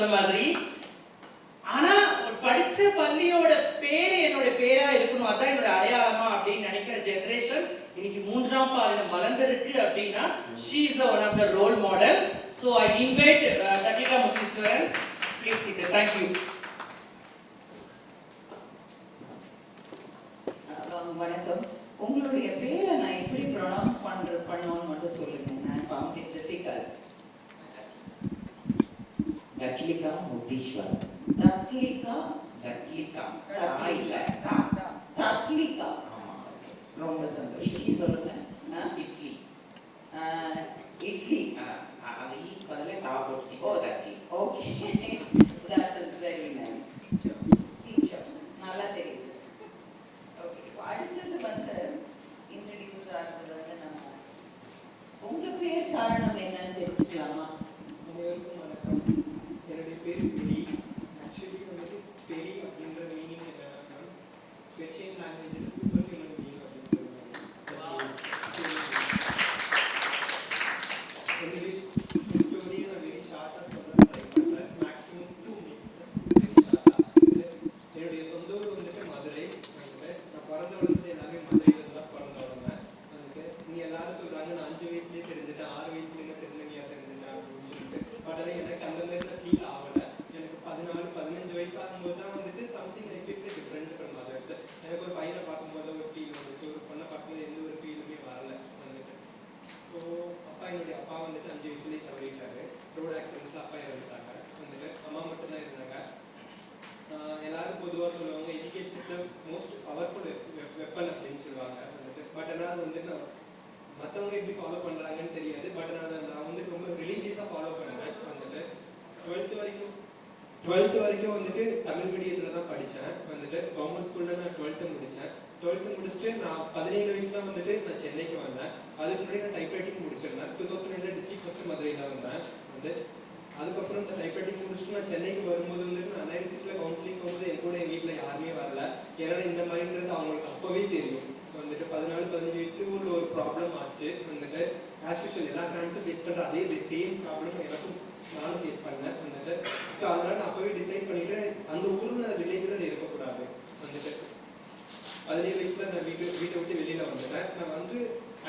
சொன்ன மாதிரி ஆனா படிச்ச பள்ளியோட பேர் என்னோட பேரா இருக்கணும் அதான் என்னோட அடையாளமா அப்படின்னு நினைக்கிற ஜெனரேஷன் இன்னைக்கு மூன்றாம் பாலினம் வளர்ந்திருக்கு அப்படின்னா she is one of the role model so I invite Datlika Mutheeswaran please thank you வணக்கம். உங்களுடைய பேரை நான் எப்படி ப்ரொனவுன்ஸ் பண்ற பண்ணணும்னு மட்டும் சொல்லுங்க. நான் found it Datlika Muttishwar. Datlika Datlika. Datlika Datlika ரொம்ப சந்தோஷம் இட்லி சொல்லுங்க. இட்லி. இட்லி அது ஈ பதிலே டா போட்டு oh katli okay that is very nice teacher நல்லா தெரியுது ஓகே அடுத்தது வந்து இன்ட்ரடியூஸ் ஆகிறது வந்து நம்ம உங்க பேர் காரணம் என்னன்னு தெரிஞ்சுக்கலாமா அனைவருக்கும் வணக்கம் என்னுடைய பேர் பெரி ஆக்சுவலி வந்துட்டு பெரி அப்படின்ற மீனிங் என்னன்னா பெர்ஷியன் லாங்குவேஜில் சூப்பர் ஹியூமன் பீயிங் அப்படின்ற என்னுடைய ஸ்டோரியை நான் வெரி ஷார்ட்டாக சொல்ல ட்ரை பண்ணுறேன் மேக்ஸிமம் டூ மினிட்ஸ் வெரி ஷார்ட்டாக என்னுடைய சொந்த ஊர் வந்துட்டு மதுரை வந்துட்டு நான் பிறந்த வளர்ந்தது எல்லாமே மதுரையில் தான் பிறந்த வளர்ந்தேன் வந்துட்டு நீ எல்லாரும் சொல்கிறாங்க நான் அஞ்சு வயசுலேயே தெரிஞ்சுட்டேன் ஆறு வயசுலேயே திருநங்கையாக தெரிஞ்சுட்டேன் அப்படின்னு சொல்லிட்டு பட் ஆனால் எனக்கு அந்த நேரத்தில் ஃபீல் ஆகலை எனக்கு பதினாலு பதினஞ்சு வயசு ஆகும்போது தான் வந்துட்டு something I feel different from others எனக்கு ஒரு பையனை பார்க்கும்போது ஒரு ஃபீல் வந்துச்சு ஒரு பொண்ணை பார்க்கும்போது எந்த ஒரு ஃபீலுமே வரல வந்துட்டு ஸோ அப்பா என்னுடைய அப்பா வந்துட்டு அஞ்சு வயசுலேயே தவறிட்டாரு ரோடு ஆக்சிடென்ட்டில் அப்பா இறந்துட்டாங்க வந்துட்டு அம்மா மட்டும்தான் இருந்தாங்க ஆஹ் எல்லாரும் பொதுவாக சொல்லுவாங்க எஜுகேஷனுக்கு மோஸ்ட் பவர்ஃபுல் வெப்பன் அப்படின்னு சொல்லுவாங்க வந்துட்டு பட் ஆனால் அது வந்து நான் மற்றவங்க எப்படி ஃபாலோ பண்ணுறாங்கன்னு தெரியாது பட் நான் அதை நான் வந்து ரொம்ப ரிலீஜியஸாக ஃபாலோ பண்ணுவேன் வந்துட்டு டுவெல்த் வரைக்கும் டுவெல்த் வரைக்கும் வந்துட்டு தமிழ் மீடியத்தில் தான் படித்தேன் வந்துட்டு கவர்மெண்ட் ஸ்கூலில் நான் டுவெல்த்து முடித்தேன் டுவெல்த்து முடிச்சுட்டு நான் பதினேழு வயசுல வந்துட்டு நான் சென்னைக்கு வந்தேன். அதுக்கு முன்னாடி நான் டைப்ரைட்டிங் முடிச்சிருந்தேன். டூ தௌசண்ட் ரெண்டு டிஸ்ட்ரிக்ட் ஃபஸ்ட்டு தான் வந்தேன். வந்து அதுக்கப்புறம் இந்த டைப்ரைட்டிங் முடிச்சுட்டு நான் சென்னைக்கு வரும்போது வந்துட்டு நான் அன்னைசிட்டில் கவுன்சிலிங் போகும்போது என் கூட எங்கள் வீட்டில் யாருமே வரல. ஏன்னா இந்த மாதிரின்றது அவங்களுக்கு அப்போவே தெரியும். வந்துட்டு பதினாலு பதினஞ்சு வயசுல ஊரில் ஒரு ப்ராப்ளம் ஆச்சு. வந்துட்டு ஆஸ் யூஷுவல் எல்லா ஃப்ரெண்ட்ஸும் ஃபேஸ் பண்ணுற அதே தி சேம் ப்ராப்ளம் எனக்கும் நானும் ஃபேஸ் பண்ணேன். வந்துட்டு ஸோ அதனால நான் அப்போவே டிசைட் பண்ணிட்டு அந்த ஊரில் வில்லேஜில் ரிலேஜில் இருக்கக்கூடாது. வந்துட்டு பதினேழு வயசுல நான் வீட்டு வீட்டை விட்டு வெளியில வந்துட்டேன். நான் வந்து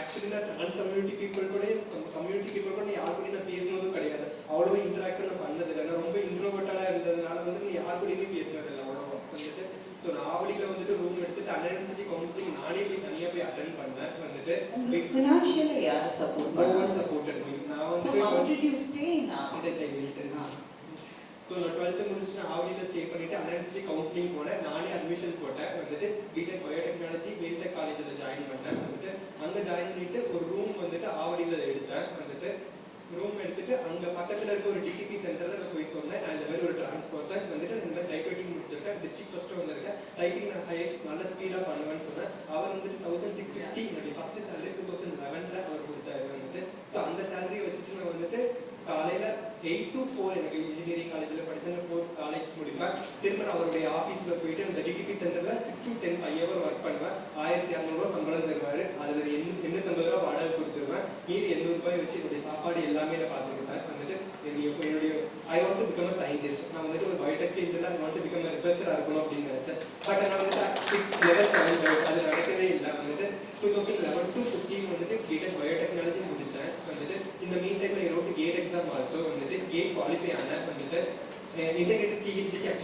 ஆக்சுவலி நான் ட்ரான்ஸ் கம்யூனிட்டி பீப்புள் கூட கம்யூனிட்டி பீப்புள் கூட யார் கூடயும் நான் பேசினதும் கிடையாது. அவ்வளோ இன்டராக்ட் நான் பண்ணதில்லை. நான் ரொம்ப இன்ட்ரோவர்ட்டடாக இருந்ததுனால வந்து நான் யார் கூடயுமே பேசினதில்லை அவ்வளோ வந்துட்டு. ஸோ நான் ஆவடியில் வந்துட்டு ரூம் எடுத்துட்டு அன்என்சிட்டி கவுன்சிலிங் நானே போய் தனியாக போய் அட்டன் பண்ணேன் வந்துட்டு. ஃபினான்ஷியலி யார் சப்போர்ட் நோ ஒன் மீ நான் வந்து ஸோ நான் டுவெல்த்து முடிச்சுட்டு நான் ஆவடியில் ஸ்டே பண்ணிட்டு அன்என்சிட்டி கவுன்சிலிங் போனேன். நானே அட்மிஷன் போட்டேன். வந்துட்டு பிடெக் பயோடெக்னாலஜி வேல்டெக் காலேஜில் ஜாயின் பண்ணேன் வந்துட்டு அங்கே ஜாயின் பண்ணிட்டு ஒரு ரூம் வந்துட்டு ஆவடியில் எடுத்தேன். வந்துட்டு ரூம் எடுத்துட்டு அங்கே பக்கத்தில் இருக்க ஒரு டிடிபி சென்டரில் நான் போய் சொன்னேன். நான் இந்த மாதிரி ஒரு டிரான்ஸ் பர்சன் வந்துட்டு நான் இந்த டைப்ரைட்டிங் முடிச்சிருக்கேன். டிஸ்ட்ரிக்ட் ஃபஸ்ட்டு வந்திருக்கேன். டைப்பிங் நான் ஹை நல்ல ஸ்பீடாக பண்ணுவேன்னு சொன்னேன். அவர் வந்துட்டு தௌசண்ட் சிக்ஸ் ஃபிஃப்டி என்னுடைய ஃபஸ்ட்டு சேலரி டூ தௌசண்ட் லெவனில் அவர் கொடுத்தாரு வந்துட்டு. ஸோ அந்த சேலரியை வச்சுட்டு நான் வந்துட்டு காலையில் எயிட் டு ஃபோர் எனக்கு இன்ஜினியரிங் காலேஜ் படிச்சேன் ஃபோர் காலேஜ் முடிப்பேன் திரும்ப நான் அவருடைய ஆஃபீஸில் போயிட்டு இந்த டிடிபி சென்டரில் six to ten five hour work பண்ணுவேன். ஆயிரத்தி இரநூறுவா சம்பளம் தருவார். அதில் எண்ணூ எண்ணூத்தம்பது ரூபா வாடகை கொடுத்துருவேன். மீதி எண்ணூறுபாய் வச்சு என்னுடைய சாப்பாடு எல்லாமே நான் பார்த்துக்கிட்டேன். வந்துட்டு என்னுடைய I want to become a scientist நான் வந்துட்டு ஒரு பயோடெக் ஃபீல்டில் I want to become a ரிசர்ச்சராக இருக்கணும் அப்படின்னு நினச்சேன். பட் நான் வந்துட்டு லெவல் செவன் அது நடக்கவே இல்லை. வந்துட்டு two thousand eleven to fifteen வந்துட்டு பிடெக் பயோடெக்னாலஜி முடிச்சேன். வந்துட்டு இந்த மீன் டைமில் ரோட்டு கேட் எக்ஸாம் ஆல்சோ வந்துட்டு கேட் குவாலிஃபை ஆனேன். வந்துட்டு இன்டெகிரேட்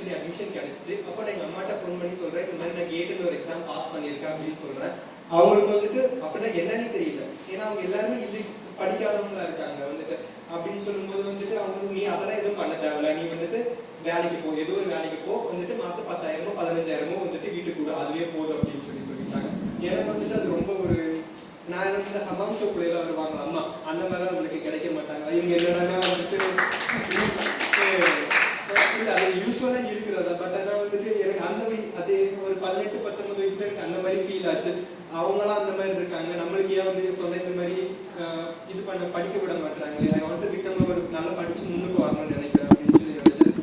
பிஹெச்டிக்கு அட்மிஷன் கிடைச்சிட்டு அப்போ நான் எங்கள் அம்மாட்ட ஃபோன் பண்ணி சொல்கிறேன் இந்த மாதிரி நான் கேட்டுன்னு ஒரு எக்ஸாம் பாஸ் பண்ணியிருக்கேன் அப்படின்னு சொல்கிறேன் அவங்களுக்கு வந்துட்டு அப்படின்னா என்னன்னு தெரியல. ஏன்னா அவங்க எல்லாருமே இல்லை படிக்காதவங்களா இருக்காங்க வந்துட்டு. அப்படின்னு சொல்லும்போது வந்துட்டு அவங்க நீ அதெல்லாம் எதுவும் பண்ண தேவையில்ல. நீ வந்துட்டு வேலைக்கு போ ஏதோ ஒரு வேலைக்கு போ. வந்துட்டு மாசம் பத்தாயிரமோ பதினஞ்சாயிரமோ வந்துட்டு வீட்டுக்கு கூட அதுவே போதும் அப்படின்னு சொல்லி சொல்லிட்டாங்க எனக்கு வந்துட்டு அது ரொம்ப ஒரு நான் வந்து ஹமாம் ஷோப்புல வருவாங்க அம்மா அந்த மாதிரிலாம் நம்மளுக்கு கிடைக்க மாட்டாங்க இவங்க என்னடா வந்துட்டு இல்ல அது யூஸ்வலா இருக்கிறதா பட் ஆனால் வந்துட்டு எனக்கு அந்த மாதிரி அது ஒரு பதினெட்டு பத்தொன்பது வயசுல எனக்கு அந்த மாதிரி ஃபீல் ஆச்சு அவங்களாம் அந்த மாதிரி இருக்காங்க நம்மளுக்கு ஏன் வந்து சொந்த இந்த மாதிரி ஆஹ், இது பண்ண படிக்க விட மாட்டாங்க நான் வந்து பிக்கம் ஒரு நல்லா படிச்சு வரணும்னு நினைக்கிறேன் அப்படின்னு சொல்லி நினைச்சேன்.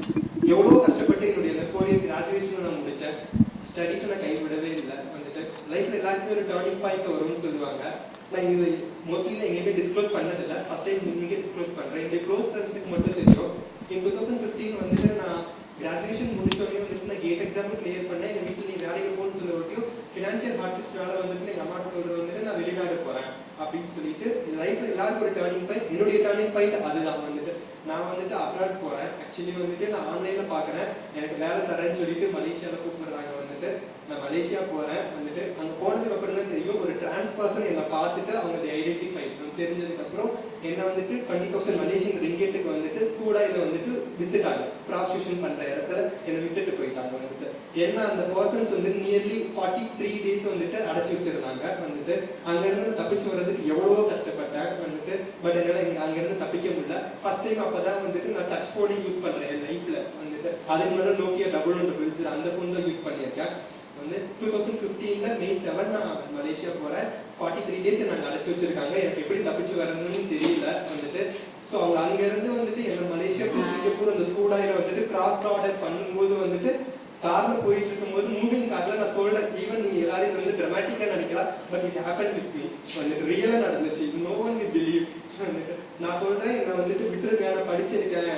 எவ்வளோ கஷ்டப்பட்டு என்னுடைய இந்த ஃபோர் இயர் கிராஜுவேஷன் நான் முடிச்சேன். ஸ்டடீஸ் நான் கைவிடவே இல்லை. வந்துட்டு லைஃப்ல எல்லாருக்குமே ஒரு டேர்னிங் பாயிண்ட் வரும்னு சொல்லுவாங்க. நான் இது மோஸ்ட்லி நான் எங்கேயுமே டிஸ்க்ளோஸ் பண்ணதில்லை. ஃபர்ஸ்ட் டைம் இன்னைக்கே டிஸ்க்ளோஸ் பண்றேன். என்னுடைய க்ளோஸ் ஃப்ரெண்ட்ஸுக்கு மட்டும் தெரியும். இன் டூ தௌசண்ட் ஃபிஃப்டீன் வந்துட்டு நான் கிராஜுவேஷன் முடிச்சோடனே வந்துட்டு நான் கேட் எக்ஸாமும் கிளியர் பண்ணேன். எங்கள் வீட்டில் நீ வேலைக்கு போகணும்னு சொல்ல ஒட்டியும் ஃபினான்ஷியல் ஹார்ட்ஷிப்னால வந்துட்டு எங்கள் அம்மா சொல்கிறது வந்துட்டு நான் வெளிநாடு போகிறேன் அப்படின்னு சொல்லிட்டு லைஃப்ல எல்லாருக்கும் ஒரு டேர்னிங் பாயிண்ட் என்னுடைய டேர்னிங் பாயிண்ட் அதுதான். வந்துட்டு நான் வந்துட்டு அப்ராட் போறேன். ஆக்சுவலி வந்துட்டு நான் ஆன்லைன்ல பாக்குறேன். எனக்கு வேலை தரேன்னு சொல்லிட்டு மலேசியால கூப்பிடுறாங்க வந்துட்டு. நான் மலேசியா போறேன். வந்துட்டு அங்க போனதுக்கு அப்புறம் தான் தெரியும் ஒரு டிரான்ஸ் பர்சன் என்னை பார்த்துட்டு அவங்க ஐடென்டிஃபை தெரிஞ்சதுக்கு அப்புறம் என்ன வந்துட்டு டுவெண்ட்டி தௌசண்ட் மலேசியன் ரிங்கெட்டுக்கு வந்துட்டு ஸ்கூலா இதை வந்துட்டு வித்துட்டாங்க. ப்ராஸ்டியூஷன் பண்ற இடத்துல என்னை வித்துட்டு போயிட்டாங்க வந்துட்டு. ஏன்னா அந்த பர்சன்ஸ் வந்து நியர்லி ஃபார்ட்டி த்ரீ டேஸ் வந்துட்டு அடைச்சி வச்சிருந்தாங்க. வந்துட்டு அங்கேருந்து தப்பிச்சு வர்றதுக்கு எவ்வளவோ கஷ்டப்பட்டேன் வந்துட்டு. பட் என்னால அங்கேருந்து தப்பிக்க முடியல. ஃபர்ஸ்ட் டைம் அப்பதான் வந்துட்டு நான் டச் போனே யூஸ் பண்றேன் என் லைஃப்ல வந்துட்டு அதுக்கு முன்னாடி நோக்கியா டபுள் ஒன் டபுள் அந்த ஃபோன் தான் யூஸ் பண்ணியிருக்கேன். வந்து டூ தௌசண்ட் ஃபிஃப்டீன்ல மே செவன் நான் மலேசியா போறேன். ஃபார்ட்டி த்ரீ டேஸ் நாங்கள் அடைச்சி வச்சிருக்காங்க. எனக்கு எப்படி தப்பிச்சு வரணும்னு தெரியல வந்துட்டு. ஸோ அவங்க அங்கிருந்து வந்துட்டு என்ன மலேசியா சிங்கப்பூர் அந்த ஸ்கூலாயில வந்துட்டு கிராஸ் ப்ராடக்ட் பண்ணும்போது வந்துட்டு கார்ல போயிட்டு இருக்கும்போது மூவிங் கார்ல நான் சொல்றேன். ஈவன் நீங்க எல்லாரும் வந்து டிராமாட்டிக்கா நினைக்கலாம். But it happen with me வந்துட்டு ரியலா நடந்துச்சு. நோ ஒன் பிலீவ் நான் சொல்றேன் நான் வந்துட்டு விட்டுருக்கேன் நான் படிச்சிருக்கேன்.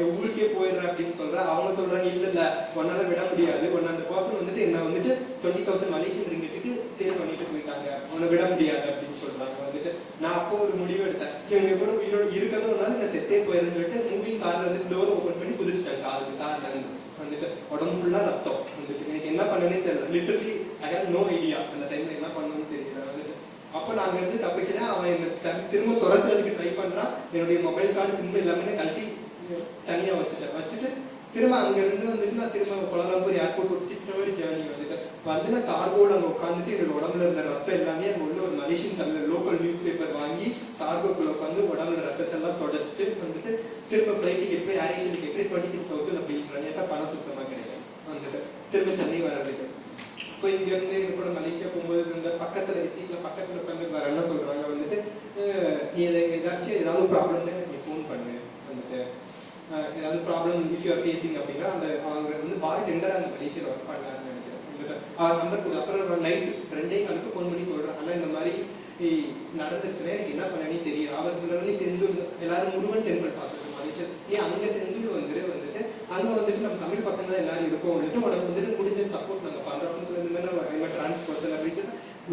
என் ஊருக்கே போயிடுறா அப்படின்னு சொல்ற. அவங்க சொல்றாங்க இல்ல இல்ல உன்னால விட முடியாது. உன்ன அந்த பர்சன் வந்துட்டு என்ன வந்துட்டு டுவெண்ட்டி தௌசண்ட் மலேசியன் ரிங்கெட்டுக்கு சேல் பண்ணிட்டு போயிட்டாங்க. உன்னை விட முடியாது அப்படின்னு சொல்றாங்க வந்துட்டு. நான் அப்போ ஒரு முடிவு எடுத்தேன். இவங்க கூட உயிரோட இருக்கிறதும் ஒரு நான் செத்தே போயிருன்னு சொல்லிட்டு மூவிங் கார்ல வந்து டோர் ஓப்பன் பண்ணி குதிச்சிட்டேன் காருக்கு கார்ல இருந்து. வந்துட்டு உடம்பு ஃபுல்லா ரத்தம். வந்துட்டு எனக்கு என்ன பண்ணனே தெரியல. Literally I have no idea அந்த டைம்ல என்ன பண்ணணும்னு தெரியல வந்துட்டு. அப்ப நான் அங்க இருந்து தப்பிக்கிறேன். அவன் என்ன திரும்ப துரத்துறதுக்கு ட்ரை பண்றான். என்னுடைய மொபைல் கார்டு சிம் எல்லாமே நான் கழட்டி தனியாக தனியா வச்சுட்டேன். வச்சுட்டு திரும்ப அங்க இருந்து வந்துட்டு நான் திரும்ப கோலாலம்பூர் ஏர்போர்ட் ஒரு சிக்ஸ் ஹவர் ஜேர்னி வந்துட்டேன். வந்து நான் கார்கோவில் அங்கே உட்காந்துட்டு என்னோட உடம்புல இருந்த ரத்தம் எல்லாமே அங்கே உள்ள ஒரு Malaysian Tamil local news paper வாங்கி கார்கோக்குள்ள உட்காந்து உடம்புல ரத்தத்தை எல்லாம் தொடச்சிட்டு வந்துட்டு திரும்ப ஃப்ளைட் டிக்கெட் போய் ஏர் ஏஷியன் டிக்கெட் போய் டுவெண்ட்டி த்ரீ தௌசண்ட் அப்படின்னு சொல்லி ஏட்டா பணம் சுத்தமா கிடையாது. வந்துட்டு திரும்ப சென்னை வரதுக்கு இப்போ இங்க இருந்து கூட மலேசியா போகும்போது இந்த பக்கத்துல சீட்ல பக்கத்துல உட்காந்து வரேன்னு சொல்றாங்க. வந்துட்டு அஹ், நீ இதை ஏதாச்சும் ஏதாவது ப்ராப்ளம்னு நீ ஃபோன் பண்ணு. வந்துட்டு ஏதாவது ப்ராப்ளம் இஃப் யூஆர் அப்படின்னா அந்த அவங்க வந்து பாய் டெண்டரா அந்த மலேசியாவில் ஒர்க் பண்ணலாம்னு நினைக்கிறேன். அவர் நம்பர் அப்புறம் நைட் ரெண்டே காலுக்கு ஃபோன் பண்ணி சொல்கிறேன் ஆனால் இந்த மாதிரி நடந்துச்சுன்னா எனக்கு என்ன பண்ணனே தெரியும். அவர் சொல்றாங்க செந்தூர் எல்லாரும் முருகன் டெம்பிள் பார்த்துட்டு மலேசியா நீ அங்க செந்தூர் வந்துரு வந்துட்டு அங்க வந்துட்டு நம்ம தமிழ் பசங்க தான் எல்லாரும் இருக்கோம். வந்துட்டு உனக்கு வந்துட்டு முடிஞ்ச சப்போர்ட் நாங்க பண்றோம்னு சொல்லி நம்ம டிரான்ஸ் அப்படின்னு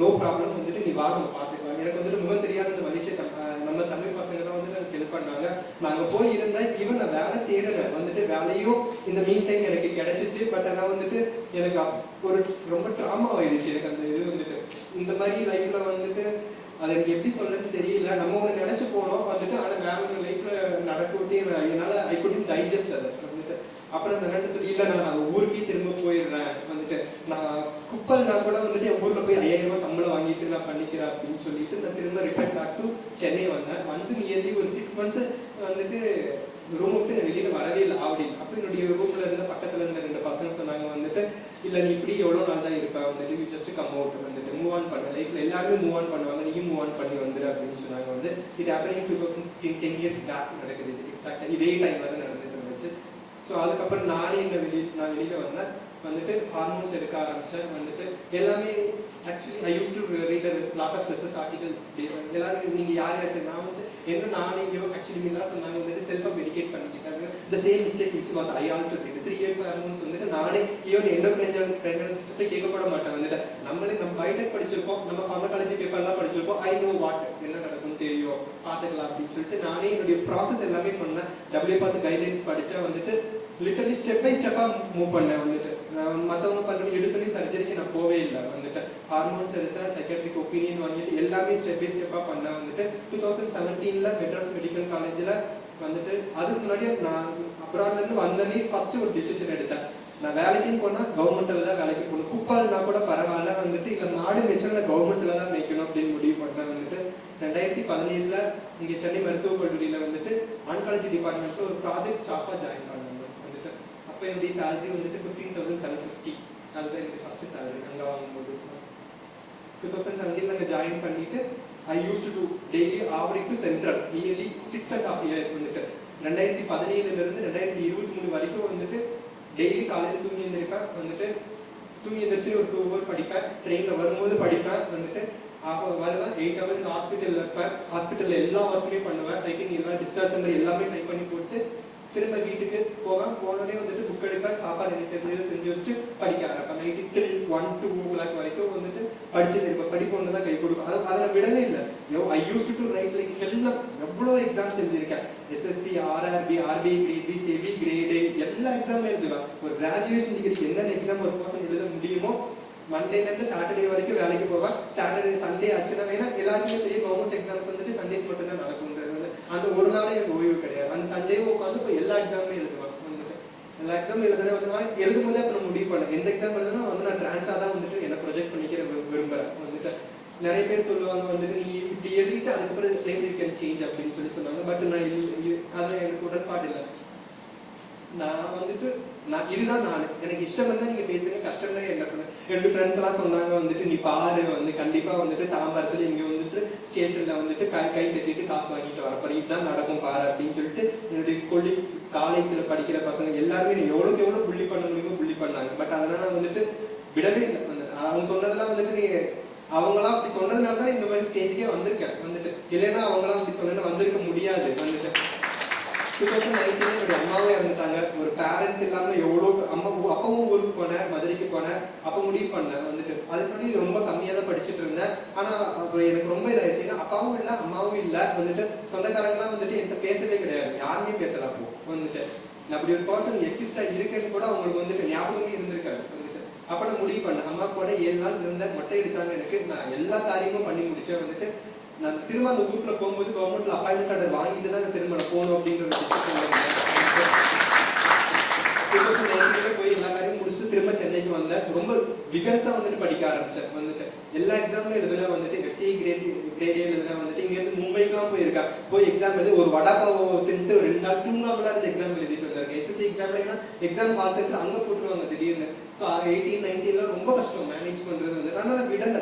நோ ப்ராப்ளம் வந்துட்டு நீ வா நம்ம பார்த்துக்கலாம். எனக்கு வந்துட்டு முகம் தெரியாத மலேசியா தம்- அஹ் நம்ம தமிழ் பசங்க தான் வந்துட்டு எனக்கு ஹெல்ப் பண்ணாங்க. நாங்க போய் இருந்தேன் ஈவன் நான் வேலை தேடுறேன் வந்துட்டு வேலையும் இந்த மீன் டைம் எனக்கு கிடைச்சிச்சு. பட் ஆனா வந்துட்டு எனக்கு ஒரு ரொம்ப ட்ராமா ஆயிடுச்சு. எனக்கு அந்த இது வந்துட்டு. இந்த மாதிரி லைஃப்ல வந்துட்டு அது எனக்கு எப்படி சொல்றதுன்னு தெரியல. நம்ம ஒன்று நினைச்சு போனோம். வந்துட்டு ஆனா வேற ஒரு லைஃப்ல நடக்க விட்டு என்ன- என்னால ஐ குடின் டைஜஸ்ட் அதை. அப்புறம் அந்த அண்ணன் சொல்லி இல்லை நான் ஊருக்கே திரும்ப போயிடுறேன். வந்துட்டு நான் குப்பல்னா கூட வந்துட்டு என் ஊரில் போய் ஐயாயிரம் ரூபாய் சம்பளம் வாங்கிட்டு நான் பண்ணிக்கிறேன் அப்படின்னு சொல்லிட்டு நான் திரும்ப ரிட்டர்ன் பேக் டு சென்னை வந்தேன். வந்து நியர்லி ஒரு சிக்ஸ் மந்த்ஸ் வந்துட்டு ரூம் விட்டு நான் வரவே இல்லை. அப்படின்னு அப்போ என்னுடைய ரூமில் இருந்த பக்கத்துல இருந்த ரெண்டு பசங்க சொன்னாங்க வந்துட்டு இல்லை நீ இப்படி எவ்வளோ நாள் தான் இருப்ப? வந்துட்டு ஜஸ்ட் கம் அவுட் வந்துட்டு மூவ் ஆன் பண்ண. லைஃப்ல எல்லாருமே மூவ் ஆன் பண்ணுவாங்க. நீயும் மூவ் ஆன் பண்ணி வந்துடு அப்படின்னு சொன்னாங்க. வந்து இது happening two thousand ten years back நடக்குது. எக்ஸாக்டாக இதே டைம் வந்து ஸோ அதுக்கப்புறம் நானே இந்த வெளியே நான் வெளியில் வந்தேன். வந்துட்டு ஹார்மோன்ஸ் எடுக்க ஆரம்பித்தேன் வந்துட்டு எல்லாமே actually I use to read lot of business article எல்லாரும் நீங்கள் யார் யாருக்கு நான் வந்து என்ன நானேயோ ஆக்சுவலி என்ன சொன்னாங்க. வந்துட்டு செல்ஃபாக மெடிகேட் பண்ணிக்கிட்டாங்க the same mistake which was I also did three years hormones வந்துட்டு நானே ஈவன் எண்டோக்ரைனல் கேட்கப்பட மாட்டேன். வந்துட்டு நம்மளே நம்ம பயோடெக் படிச்சிருப்போம். நம்ம ஃபார்மகாலஜி பேப்பர்லாம் படிச்சிருப்போம். ஐ நோ வாட் என்ன நடக்கும் தெரியும். பார்த்துக்கலாம் அப்படின்னு சொல்லிட்டு நானே என்னுடைய ப்ராசஸ் எல்லாமே பண்ணேன். டபிள்யூ பார்த்து கைட்லைன்ஸ் படித்தா வந்துட்டு லிட்டலி ஸ்டெப் பை ஸ்டெப்பாக மூவ் பண்ணேன் வந்துட்டு. நான் மற்றவங்க பண்ணி எடுத்தனி சர்ஜரிக்கு நான் போவே இல்லை வந்துட்டு. ஹார்மோன்ஸ் எடுத்தால் சைக்காட்ரிக் ஒப்பீனியன் வாங்கிட்டு எல்லாமே ஸ்டெப் பை ஸ்டெப்பாக பண்ணேன் வந்துட்டு. டூ தௌசண்ட் செவன்டீனில் மெட்ராஸ் மெடிக்கல் காலேஜில் வந்துட்டு அதுக்கு முன்னாடி நான் அப்ராட்லேருந்து வந்தனே ஃபர்ஸ்ட் ஒரு டிசிஷன் எடுத்தேன். நான் வேலைக்கும் போனால் கவர்மெண்ட்டில் தான் வேலைக்கு போகணும். குப்பால்னா கூட பரவாயில்ல வந்துட்டு. இந்த நாடு மெச்சல கவர்மெண்ட்டில் தான் வைக்கணும் அப்படின்னு முடிவு பண்ணேன் வந்துட்டு. ரெண்டாயிரத்தி பதினேழில் இங்கே சென்னை மருத்துவக் கல்லூரியில் வந்துட்டு ஆன்காலஜி டிபார்ட்மெண்ட்டில் ஒரு ப்ராஜெக்ட் ஸ்டாஃபாக ஜாயின் அப்ப என்னுடைய சேலரி வந்துட்டு ஃபிஃப்டீன் தௌசண்ட் செவன் ஃபிஃப்டி அதுதான் எனக்கு ஃபஸ்ட்டு சேலரி அங்கே வாங்கும்போது. டூ தௌசண்ட் செவன்டீன் நாங்கள் ஜாயின் பண்ணிட்டு I use to daily Avadi to central nearly six and half year வந்துட்டு. ரெண்டாயிரத்தி பதினேழுல இருந்து ரெண்டாயிரத்தி இருபத்தி மூணு வரைக்கும் வந்துட்டு டெய்லி காலையில் தூங்கி எழுந்திருப்பேன் வந்துட்டு தூங்கி எழுந்திரிச்சு ஒரு டூ ஹவர் படிப்பேன் ட்ரெயினில் வரும்போது படிப்பேன் வந்துட்டு அப்போ வருவேன் எயிட் ஹவர் ஹாஸ்பிட்டலில் இருப்பேன் ஹாஸ்பிட்டலில் எல்லா ஒர்க்குமே பண்ணுவேன் டைப்பிங் எல்லாம் டிஸ்சார்ஜ் எல்லாமே ட்ரை பண்ணி போட்டு திரும்ப வீட்டுக்கு போவேன் போனோடனே வந்துட்டு புக் எடுப்பேன் சாப்பாடு எனக்கு தெரிஞ்சது செஞ்சு வச்சுட்டு படிக்க ஆரம்பிப்பேன் night till one two o'clock வரைக்கும் வந்துட்டு படிச்சுட்டு இருப்பேன் படிப்பு ஒன்று தான் கை கொடுக்கும். அதை அதில் விடவே இல்லை. யோ I use to write like எல்லாம் எவ்வளோ எக்ஸாம்ஸ் எழுதியிருக்கேன். SSC RRB RBI grade SEBI grade எல்லா எக்ஸாமும் எழுதுவேன். ஒரு கிராஜுவேஷன் டிகிரி என்னென்ன எக்ஸாம் ஒரு பர்சன் எழுத முடியுமோ மண்டேலேருந்து சாட்டர்டே வரைக்கும் வேலைக்கு போவேன். சாட்டர்டே சண்டே ஆச்சுன்னா ஏன்னா எல்லாருமே தெரியும். கவர்மெண்ட் எக்ஸாம்ஸ் வந்துட்டு சண்டேஸ் மட்டும் தான் நடக்கும். அந்த ஒரு நாளே எனக்கு ஓய்வு கிடையாது. அந்த சண்டேவும் உட்காந்து இப்போ எல்லா எக்ஸாமுமே எழுதுவேன். வந்துட்டு எல்லா எக்ஸாமும் எழுதுனா வந்து எழுதும் போதே அப்புறம் முடிவு பண்ணேன். எந்த எக்ஸாம் எழுதுனா வந்து நான் டிரான்ஸாக தான் வந்துட்டு என்ன ப்ரொஜெக்ட் பண்ணிக்கிற விரும்புகிறேன் விரும்புறேன். வந்துட்டு நிறைய பேர் சொல்லுவாங்க வந்துட்டு நீ இப்படி எழுதிட்டு அதுக்கப்புறம் லைஃப் கேன் சேஞ்ச் அப்படின்னு சொல்லி சொன்னாங்க. பட் நான் இல்ல- எனக்கு உடன்பாடு இல்லை. நான் வந்துட்டு நான் இதுதான் நான். எனக்கு இஷ்டம் இருந்தால் நீங்கள் பேசுங்க கஷ்டம்னா என்ன பண்ண. என்னோட ஃப்ரெண்ட்ஸ் எல்லாம் சொன்னாங்க வந்துட்டு நீ பாரு வந்து கண்டிப்பாக வந்துட்டு தாம்பரத்தில் இங்கே வந்துட்டு ஸ்டேஷனில் வந்துட்டு கை கை தட்டிட்டு காசு வாங்கிட்டு வரப்போ இதுதான் நடக்கும் பாரு அப்படின்னு சொல்லிட்டு என்னுடைய கொலீக்ஸ் காலேஜில் படிக்கிற பசங்க எல்லாருமே நீ எவ்வளோக்கு எவ்வளோ புள்ளி பண்ண முடியுமோ புள்ளி பண்ணாங்க. பட் அதனால வந்துட்டு விடவே இல்லை. அவங்க சொன்னதெல்லாம் வந்துட்டு நீ அவங்களாம் அப்படி சொன்னதுனால தான் இந்த மாதிரி ஸ்டேஜ்க்கே வந்திருக்கேன். வந்துட்டு இல்லைன்னா அவங்களாம் அப்படி சொன்னா வந்திருக்க முடியாது. வந்துட்டு டூ தௌசண்ட் நைன்டீன் என்னுடைய அம்மாவே இறந்துட்டாங்க ஒரு பேரண்ட் இல்லாமல் எவ்வளோ அம்மா அப்பவும் ஊருக்கு போனேன் மதுரைக்கு போனேன் அப்போ முடிவு பண்ணேன் வந்துட்டு. அது பற்றி ரொம்ப கம்மியாக தான் படிச்சுட்டு இருந்தேன். ஆனால் அப்புறம் எனக்கு ரொம்ப இதாகிடுச்சுன்னா அப்பாவும் இல்லை அம்மாவும் இல்லை. வந்துட்டு சொந்தக்காரங்களாம் வந்துட்டு என்கிட்ட பேசவே கிடையாது. யாருமே பேசல அப்போ வந்துட்டு. அப்படி ஒரு பர்சன் எக்ஸிஸ்டாக இருக்கேன்னு கூட அவங்களுக்கு வந்துட்டு ஞாபகமே இருந்திருக்காரு வந்துட்டு. அப்போ நான் முடிவு பண்ணேன். அம்மா கூட ஏழு நாள் இருந்தேன் மொட்டை எடுத்தாங்க எனக்கு. நான் எல்லா காரியமும் பண்ணி முடிச்சேன் வந்துட்டு. நான் திரும்ப அந்த குரூப்ல போகும்போது கவர்மெண்ட்ல அப்பாயின்மெண்ட் கார்டு வாங்கிட்டு தான் திரும்ப நான் போகணும் அப்படின்ற ஒரு டிசிஷன் போய் எல்லா காரியமும் முடிச்சுட்டு திரும்ப சென்னைக்கு வந்தேன். ரொம்ப விகரஸா வந்துட்டு படிக்க ஆரம்பிச்சேன். வந்துட்டு எல்லா எக்ஸாமும் எழுதுனா வந்துட்டு எஃப்சி கிரேட் கிரேட் எழுதுனா வந்துட்டு இங்கேருந்து இருந்து மும்பைக்கெல்லாம் போயிருக்கேன் போய் எக்ஸாம் எழுதி ஒரு வடா பாவம் தின்ட்டு ஒரு ரெண்டு நாள் திரும்பலாம் இருந்து எக்ஸாம் எழுதிட்டு வந்தாங்க. எஸ்எஸ்சி எக்ஸாம்லாம் எக்ஸாம் பாஸ் எடுத்து அங்கே போட்டுருவாங்க திடீர்னு. ஸோ எயிட்டீன் நைன்டீன்லாம் ரொம்ப கஷ்டம். மேனேஜ் பண்ணுறது வந்து. அதனால் நான் விடல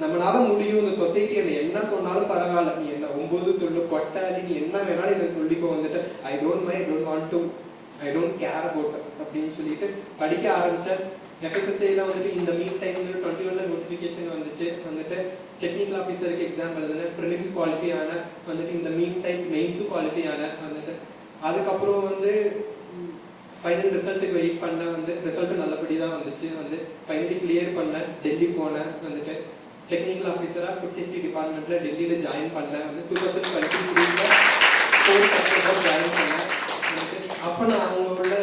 நம்மளால முடியும் இந்த சொசைட்டி என்ன என்ன சொன்னாலும் பரவாயில்ல. நீ என்ன ஒன்பது சொல்லு கொட்டாளி நீ என்ன வேணாலும் என்ன சொல்லிக்கோ வந்துட்டு I don't my don't want to I don't care about அப்படின்னு சொல்லிட்டு படிக்க ஆரம்பிச்சேன் எஃப்எஸ்எஸ்ஐல வந்துட்டு இந்த மீட் டைம் டுவெண்ட்டி ஒன்ல நோட்டிஃபிகேஷன் வந்துச்சு. வந்துட்டு டெக்னிக்கல் ஆஃபீஸருக்கு எக்ஸாம் எழுதுனேன் ப்ரிலிம்ஸ் குவாலிஃபை ஆனேன் வந்துட்டு இந்த மீட் டைம் மெயின்ஸும் குவாலிஃபை ஆனேன் வந்துட்டு அதுக்கப்புறம் வந்து ஃபைனல் ரிசல்ட்டுக்கு வெயிட் பண்ணேன் வந்து ரிசல்ட் நல்லபடி தான் வந்துச்சு. வந்து ஃபைனலி கிளியர் பண்ணேன் டெல்லி போனேன் வந்துட்டு டெக்னிக்கல் ஆஃபீஸராக ஃபுட் சேஃப்டி டிபார்ட்மெண்ட்டில் டெல்லியில் ஜாயின் பண்ணேன். வந்து டூ தௌசண்ட் டுவெண்ட்டி த்ரீல ஜாயின் பண்ணேன். அப்போ நான் அவங்களோட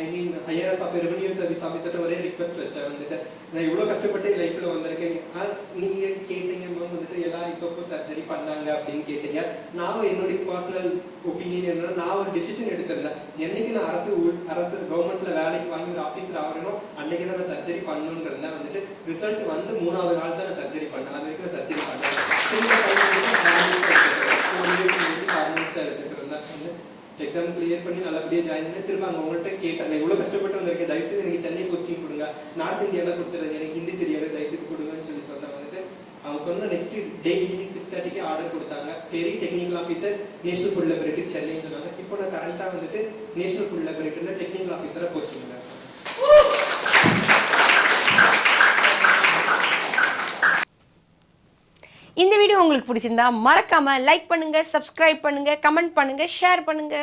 I mean IRS of revenue service ஆஃபீஸர்கிட்ட ஒரே ரிக்வஸ்ட் வச்சேன் வந்துட்டு. நான் இவ்வளோ கஷ்டப்பட்டு லைஃப்பில் வந்திருக்கேன். நீங்கள் நீங்க கேட்டீங்க மேம் வந்துட்டு எல்லாம் இப்போ சர்ஜரி பண்ணாங்க அப்படின்னு கேட்டீங்க. நானும் என்னுடைய பர்சனல் ஒப்பீனியன் என்னன்னா நான் ஒரு டிசிஷன் எடுத்திருந்தேன் என்னைக்கு நான் அரசு அரசு கவர்மெண்ட்ல வேலைக்கு வாங்கி ஒரு ஆஃபீஸர் ஆகிறேனோ அன்னைக்கு தான் நான் சர்ஜரி பண்ணணும்னு வந்துட்டு ரிசல்ட் வந்து மூணாவது நாள் தான் நான் சர்ஜரி பண்ணேன். அது வரைக்கும் சர்ஜரி பண்ணேன் எக்ஸாம் கிளியர் பண்ணி நல்லபடியாக ஜாயின் பண்ணி திரும்ப அங்கே உங்கள்கிட்ட கேட்டேன். நான் இவ்வளோ கஷ்டப்பட்டு வந்திருக்கேன். தயவுசெய்து எனக்கு சென்னை போஸ்டிங் கொடுங்க. நார்த் இந்தியாவில் கொடுத்துருங்க எனக்கு ஹிந்தி தெரியாது. தயவுசெய்து கொடுங்கன்னு சொல்லி சொன்னேன் வந்துட்டு அவங்க சொன்ன நெக்ஸ்ட் டே ஈவினிங் தேர்ட்டிக்கு ஆர்டர் கொடுத்தாங்க. பெரிய technical officer national food laboratory Chennai சொன்னாங்க. இப்போ நான் கரண்ட்டாக வந்துட்டு நேஷனல் ஃபுட் லெபரேட்டரியில் டெக்னிக்கல் ஆஃபீஸராக போஸ்ட் பண்ணுறேன் இந்த வீடியோ உங்களுக்கு பிடிச்சிருந்தா மறக்காம லைக் பண்ணுங்க சப்ஸ்கிரைப் பண்ணுங்க கமெண்ட் பண்ணுங்க ஷேர் பண்ணுங்க.